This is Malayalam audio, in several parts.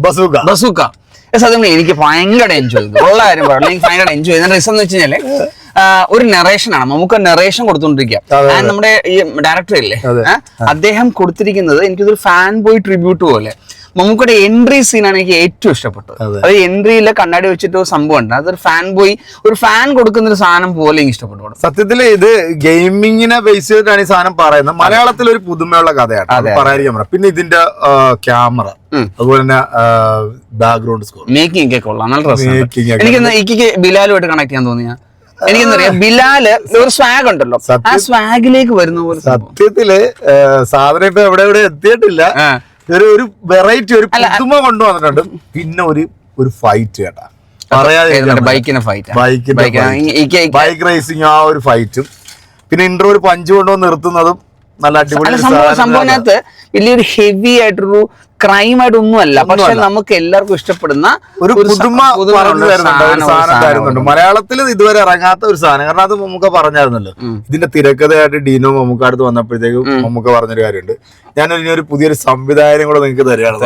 ബസൂക്ക. ബസൂക്ക. സത്യം എനിക്ക് ഭയങ്കര എൻജോയ് ചെയ്തു ഉള്ള കാര്യം പറഞ്ഞു എനിക്ക് ഭയങ്കര എൻജോയ് ചെയ്തു റീസൺ എന്ന് വെച്ച് കഴിഞ്ഞാൽ ഒരു നെറേഷൻ ആണ്. നമുക്ക് നെറേഷൻ കൊടുത്തോണ്ടിരിക്കുക നമ്മുടെ ഈ ഡയറക്ടർ ഇല്ലേ. ആ, അദ്ദേഹം കൊടുത്തിരിക്കുന്നത് എനിക്കൊരു ഫാൻ ബോയ് ട്രിബ്യൂട്ട് പോലെ. മമ്മൂക്കയുടെ എൻട്രി സീനാണ് എനിക്ക് ഏറ്റവും ഇഷ്ടപ്പെട്ടത്. അതെ. എൻട്രിയിലെ കണ്ണാടി വെച്ചിട്ട് ഒരു സംഭവം ഉണ്ട്. അതൊരു ഫാൻ ബോയ് ഒരു ഫാൻ കൊടുക്കുന്ന ഒരു സാധനം പോലെ എനിക്ക് ഇഷ്ടപ്പെട്ടു സത്യത്തിൽ ഇത് ഗെയിമിങ്ങിനെ ബേസ് ചെയ്തിട്ടാണ് ഈ സാധനം പറയുന്നത്. മലയാളത്തിൽ ഒരു പുതുമയുള്ള കഥയാണ്. പറയാതിരിക്കാൻ പറയാം പിന്നെ ഇതിന്റെ ക്യാമറ അതുപോലെ തന്നെ ബാക്ക്ഗ്രൗണ്ട് സ്കോർ മേക്കിംഗ് ഒക്കെ കൊള്ളാം. നല്ല രസം. എനിക്ക് ഇക്കിക്ക് ബിലാലുമായിട്ട് കണക്ട് ചെയ്യാൻ തോന്നിയാ എനിക്കെന്നറിയാം ബിലാൽ ഒരു സ്വാഗ് ഉണ്ടല്ലോ. ആ സ്വാഗിലേക്ക് വരുന്ന പോലെ. സത്യത്തിൽ സാധനം ഇപ്പൊ എവിടെ എവിടെ എത്തിയിട്ടില്ല. ഒരു ഒരു വെറൈറ്റി ഒരു പുതുമ കൊണ്ടുവന്നിട്ടുണ്ട്. പിന്നെ ഒരു ഒരു ഫൈറ്റ് കേട്ടാ? ബൈക്കിന് ഫൈറ്റ് ബൈക്കിന്റെ ബൈക്ക് റേസിംഗ് ആ? ഒരു ഫൈറ്റും പിന്നെ ഇന്റർവ്യൂ ഒരു പഞ്ച് കൊണ്ടുവന്ന് നിർത്തുന്നതും നല്ല അടിപൊളി സംഭവത്തിനകത്ത് വലിയൊരു ഹെവി ആയിട്ടൊരു ക്രൈം ആയിട്ടൊന്നും അല്ല പക്ഷെ. നമുക്ക് എല്ലാവർക്കും ഇഷ്ടപ്പെടുന്ന ഒരു പുതുമ തരുന്നുണ്ട് മലയാളത്തിൽ ഇതുവരെ ഇറങ്ങാത്ത ഒരു സാധനം. കാരണം അത് നമുക്ക് പറഞ്ഞായിരുന്നല്ലോ. ഇതിന്റെ തിരക്കഥയായിട്ട് ഡീനോ മമ്മൂക്ക അടുത്ത് വന്നപ്പോഴത്തേക്കും മമ്മൂക്ക പറഞ്ഞൊരു കാര്യമുണ്ട്. ഞാൻ ഒരു പുതിയൊരു സംവിധായകനും കൂടെ നിങ്ങൾക്ക് തരികയാണ്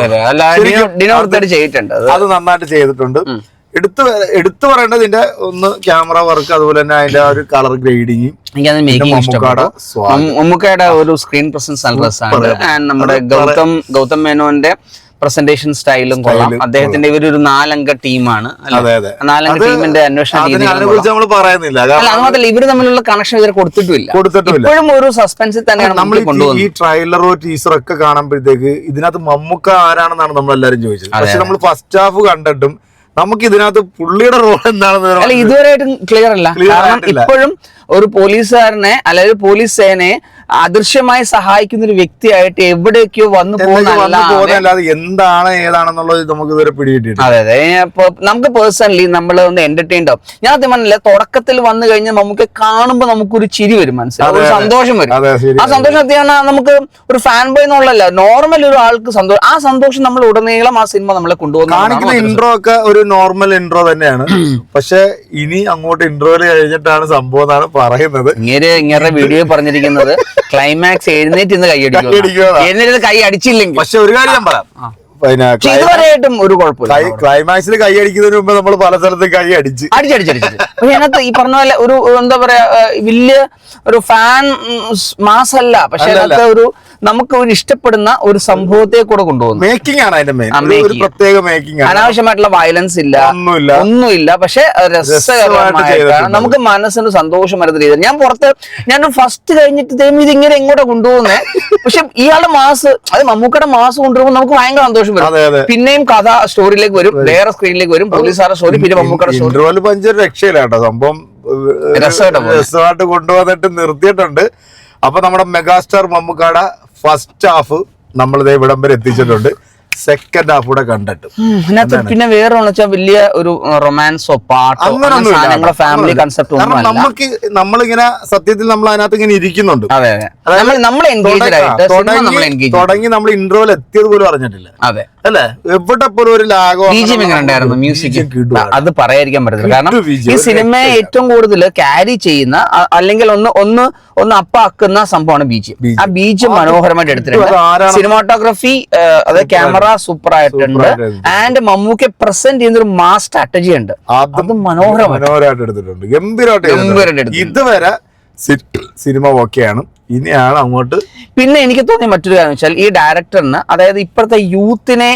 അത് നന്നായിട്ട് ചെയ്തിട്ടുണ്ട്. എടുത്തു എടുത്തു പറയേണ്ടത് ഇതിന്റെ ഒന്ന് ക്യാമറ വർക്ക് അതുപോലെ തന്നെ അതിന്റെ ആ ഒരു കളർ ഗ്രേഡിങ്. മമ്മൂക്കയുടെ ഒരു സ്ക്രീൻ പ്രസൻസ് നല്ല രസമാണ്. ആൻഡ് നമ്മുടെ ഗൗതം ഗൗതം മേനോന്റെ പ്രസന്റേഷൻ സ്റ്റൈലും കൊള്ളാം. അദ്ദേഹത്തിന്റെ ഇവർ ഒരു നാലംഗ ടീമാണ് നാലംഗ ടീമിന്റെ അന്വേഷണ രീതി രീതികളും അതിനെ കുറിച്ച് നമ്മൾ പറയുന്നില്ല. അല്ല കാരണം അത് മാത്രമല്ല ഇവർ തമ്മിലുള്ള കണക്ഷൻ ഇവർ കൊടുത്തിട്ടുമില്ല. കൊടുത്തിട്ടുമില്ല. ഇപ്പോഴും ഒരു സസ്പെൻസിൽ തന്നെയാണ് നമ്മൾ ഈ ട്രെയിലറോ ടീസറോ ഒക്കെ കാണുമ്പോഴത്തേക്ക് ഇതിനകത്ത് മമ്മൂക്ക ആരാണെന്നാണ് നമ്മൾ എല്ലാരും ചോദിച്ചത് പക്ഷെ നമ്മൾ ഫസ്റ്റ് ഹാഫ് കണ്ടിട്ടും നമുക്ക് ഇതിനകത്ത് പുള്ളിയുടെ റോൾ എന്താണെന്ന് ഇതുവരെയായിട്ടും ക്ലിയർ അല്ല. കാരണം ഇപ്പോഴും ഒരു പോലീസുകാരനെ അല്ലെങ്കിൽ പോലീസ് സേനയെ അദൃശ്യമായി സഹായിക്കുന്ന ഒരു വ്യക്തിയായിട്ട് എവിടേക്കോ വന്നു പോകുന്നതല്ലാതെ എന്താണ് ഏതാണെന്നുള്ളത് നമുക്ക് ഇതുവരെ പിടികിട്ടിയിട്ടില്ല. അതെ അതെ. ഇപ്പൊ നമുക്ക് പേഴ്സണലി നമ്മൾ ഒന്ന് എന്റർടൈൻഡ് ആവും ഞാൻ അത് മനസ്സിലെ തുടക്കത്തിൽ വന്നു കഴിഞ്ഞാൽ നമുക്ക് കാണുമ്പോൾ നമുക്കൊരു ചിരി വരും മനസ്സിലാവും ഒരു സന്തോഷം വരും. ആ സന്തോഷം നമുക്ക് ഒരു ഫാൻ ബോയ് എന്നുള്ളല്ല നോർമൽ ഒരു ആൾക്ക് സന്തോഷം ആ സന്തോഷം നമ്മൾ ഉടനീളം ആ സിനിമ നമ്മളെ കൊണ്ടുപോകുന്ന ഇൻട്രോ ഒക്കെ ഒരു നോർമൽ ഇൻട്രോ തന്നെയാണ്. പക്ഷെ ഇനി അങ്ങോട്ട് ഇൻട്രോയിൽ കഴിഞ്ഞിട്ടാണ് സംഭവം എന്നാണ് പറയുന്നത്. ഇങ്ങനെ ഇങ്ങനെ വീഡിയോ പറഞ്ഞിരിക്കുന്നത് ക്ലൈമാക്സ് എഴുന്നേറ്റ് ഇന്ന് കൈ അടിക്കും കൈയടിക്കുമെന്നാ. എഴുന്നേറ്റ് കൈ അടിച്ചില്ലെങ്കിൽ. പക്ഷെ ഒരു കാര്യം ഞാൻ പറയാം. പിന്നെ ഇതുവരെയായിട്ടും ഒരു കുഴപ്പമില്ല. ക്ലൈമാക്സിൽ കൈ അടിക്കുന്നതിന് മുമ്പ് നമ്മൾ പല സ്ഥലത്തും കൈ അടിച്ച്. അടിച്ചടിച്ചടിച്ചു പക്ഷെ അതിനകത്ത് ഈ പറഞ്ഞ പോലെ ഒരു എന്താ പറയാ വലിയ ഒരു ഫാൻ മാസ് അല്ല പക്ഷെ അതിനകത്ത് ഒരു നമുക്ക് ഒരു ഇഷ്ടപ്പെടുന്ന ഒരു സംഭവത്തെ കൂടെ കൊണ്ടുപോകുന്നു മേക്കിംഗ് ആണ് അതിന്റെ ഒരു പ്രത്യേക മേക്കിംഗ് അനാവശ്യമായിട്ടുള്ള വയലൻസ് ഇല്ല. ഒന്നുമില്ല. ഒന്നുമില്ല. പക്ഷെ രസകരമായിട്ടാണ്. നമുക്ക് മനസ്സിന് സന്തോഷം വരുന്ന രീതിയിൽ. ഞാൻ പുറത്ത് ഞാൻ ഫസ്റ്റ് കഴിഞ്ഞിട്ട് ഇത് ഇങ്ങനെ എങ്ങോട്ടാ കൊണ്ടുപോകുന്നേ. പക്ഷെ ഇയാളുടെ മാസ് അത് മമ്മൂക്കയുടെ മാസ് കൊണ്ടുപോകുമ്പോൾ നമുക്ക് ഭയങ്കര സന്തോഷം വരും. പിന്നെയും കഥ സ്റ്റോറിയിലേക്ക് വരും. വേറെ സ്ക്രീനിലേക്ക് വരും. പോലീസുകാരുടെ സ്റ്റോറി പിന്നെ മമ്മൂക്കയുടെ സ്റ്റോറി പഞ്ചൊരു രക്ഷയിലാട്ടോ സംഭവം. രസമായിട്ട് കൊണ്ടുവന്നിട്ട് നിർത്തിയിട്ടുണ്ട്. അപ്പൊ നമ്മുടെ മെഗാസ്റ്റാർ മമ്മൂക്കാട ഫസ്റ്റ് ഹാഫ് നമ്മളിത് ഇവിടം വരെ എത്തിച്ചിട്ടുണ്ട്. സെക്കൻഡ് ഹാഫ് കൂടെ കണ്ടിട്ട്. അതിനകത്ത് പിന്നെ വേറെ വെച്ചാൽ വലിയ ഒരു റൊമാൻസോ പാട്ടോ. ഫാമിലി കൺസെപ്റ്റ് ഒന്നും നമുക്ക് നമ്മളിങ്ങനെ സത്യത്തിൽ നമ്മൾ അതിനകത്ത് ഇങ്ങനെ ഇരിക്കുന്നുണ്ട്. അതെ നമ്മൾ എൻഗേജ് തുടങ്ങി നമ്മൾ ഇന്റർവെൽ എത്തിയത് പോലും അറിഞ്ഞിട്ടില്ല. അതെ. അല്ലെ? എവിടെ പോലും ഒരു ലാഗോ ബിജിഎം എങ്ങനെ ഉണ്ടായിരുന്നു? മ്യൂസിക് അത് പറയാതിരിക്കാൻ പറ്റത്തില്ല. കാരണം ഈ സിനിമ സിനിമയെ ഏറ്റവും കൂടുതൽ ക്യാരി ചെയ്യുന്ന അല്ലെങ്കിൽ ഒന്ന് ഒന്ന് ഒന്ന് അപ്പാക്കുന്ന സംഭവമാണ് ബീജിയം. BGM. ആ ബീജിയം. മനോഹരമായിട്ട് എടുത്തിട്ടുണ്ട്. സിനിമാറ്റോഗ്രഫി അതായത് ക്യാമറ സൂപ്പർ ആയിട്ടുണ്ട് ആൻഡ് മമ്മൂക്കെ പ്രസന്റ് ചെയ്യുന്ന ഒരു മാസ് സ്ട്രാറ്റജി ഉണ്ട്. അതും അത് മനോഹരമായി മനോഹരമായിട്ട് എടുത്തിട്ടുണ്ട്. ഗംഭീരമായിട്ട്. ഇതുവരെ സിനിമ ഓക്കെയാണ് ഇനിയാണ് അങ്ങോട്ട് പിന്നെ എനിക്ക് തോന്നിയ മറ്റൊരു കാര്യം വെച്ചാൽ ഈ ഡയറക്ടറിന് അതായത് ഇപ്പോഴത്തെ യൂത്തിനെ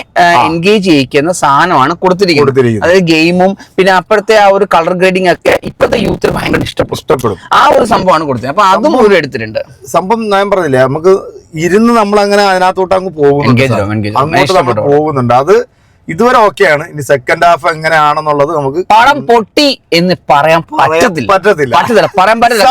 എൻഗേജ് ചെയ്യിക്കുന്ന സാധനമാണ് കൊടുത്തിരിക്കുന്നത്. അതായത് ഗെയിമും പിന്നെ അപ്പോഴത്തെ ആ ഒരു കളർ ഗ്രേഡിംഗ് ഒക്കെ ഇപ്പോഴത്തെ യൂത്തിന് ഭയങ്കര ഇഷ്ടപ്പെടും ഇഷ്ടപ്പെടും. ആ ഒരു സംഭവമാണ് കൊടുത്തത് അപ്പൊ അതും ഒരു എടുത്തിട്ടുണ്ട് സംഭവം ഞാൻ പറഞ്ഞില്ലേ നമുക്ക് ഇരുന്ന് നമ്മൾ അങ്ങനെ അതിനകത്തോട്ട് അങ്ങ് പോകുന്നുണ്ട്. അങ്ങോട്ട് നമ്മൾ പോകുന്നുണ്ട്. അത് ഇതുവരെ ഓക്കെയാണ് ഇനി സെക്കൻഡ് ഹാഫ് എങ്ങനെയാണെന്നുള്ളത് നമുക്ക് പടം പൊട്ടി എന്ന് പറയാൻ പറ്റത്തില്ല. പറ്റത്തില്ല. പറ്റത്തില്ല. പറയാൻ പറ്റില്ല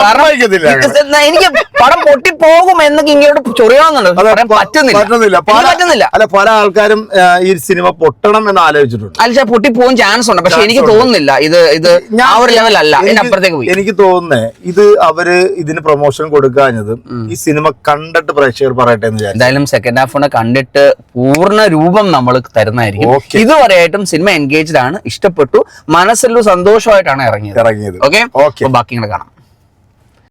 കാരണം എനിക്ക് പടം പൊട്ടി പോകും എന്നൊക്കെ ഇങ്ങോട്ട് ചൊറിയാവുന്നുണ്ട്. പറയാൻ പറ്റുന്നില്ല. പറ്റുന്നില്ല. അല്ല പല ആൾക്കാരും ഈ സിനിമ പൊട്ടണം എന്ന് ആലോചിച്ചിട്ടുണ്ട്. അല്ല പൊട്ടി പോകും ചാൻസ് ഉണ്ട്. പക്ഷെ എനിക്ക് തോന്നുന്നില്ല. ഇത് ഇത് ആ ഒരു ലെവലല്ല ഇതിന്റെ അപ്പുറത്തേക്ക് പോയി. എനിക്ക് തോന്നുന്നേ ഇത് അവർ ഇതിന് പ്രൊമോഷൻ കൊടുക്കാഞ്ഞത് ഈ സിനിമ കണ്ടിട്ട് പ്രേക്ഷകർ പറയട്ടെ എന്ന് എന്തായാലും സെക്കൻഡ് ഹാഫ് കണ്ടിട്ട് പൂർണ രൂപം നമ്മൾ തരുന്നതായിരിക്കും. ഇതുവരെയായിട്ടും സിനിമ എൻഗേജ്ഡ് ആണ്. ഇഷ്ടപ്പെട്ടു. മനസ്സിലൊരു സന്തോഷമായിട്ടാണ് ഇറങ്ങിയത്. ഇറങ്ങിയത്. ഓക്കെ. ബാക്കി കാണാം.